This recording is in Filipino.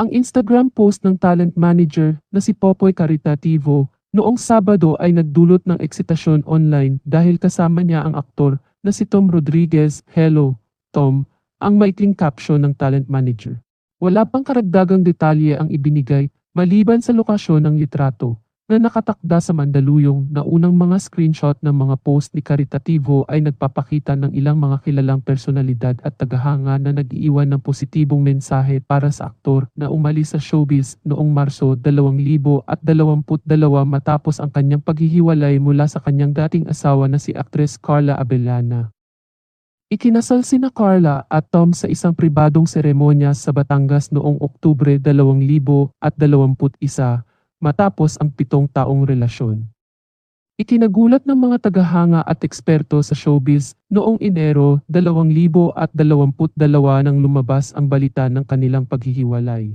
Ang Instagram post ng talent manager na si Popoy Caritativo noong Sabado ay nagdulot ng eksitasyon online dahil kasama niya ang aktor na si Tom Rodriguez. Hello, Tom, ang maikling caption ng talent manager. Wala pang karagdagang detalye ang ibinigay maliban sa lokasyon ng litrato na nakatakda sa Mandaluyong na unang mga screenshot ng mga post ni Caritativo ay nagpapakita ng ilang mga kilalang personalidad at tagahanga na nag-iiwan ng positibong mensahe para sa aktor na umalis sa showbiz noong Marso 2022 matapos ang kanyang paghihiwalay mula sa kanyang dating asawa na si aktres Carla Abellana. Ikinasal sina Carla at Tom sa isang pribadong seremonya sa Batangas noong Oktubre 2021 matapos ang pitong taong relasyon. Itinagulat ng mga tagahanga at eksperto sa showbiz noong Enero 2022 nang lumabas ang balita ng kanilang paghihiwalay.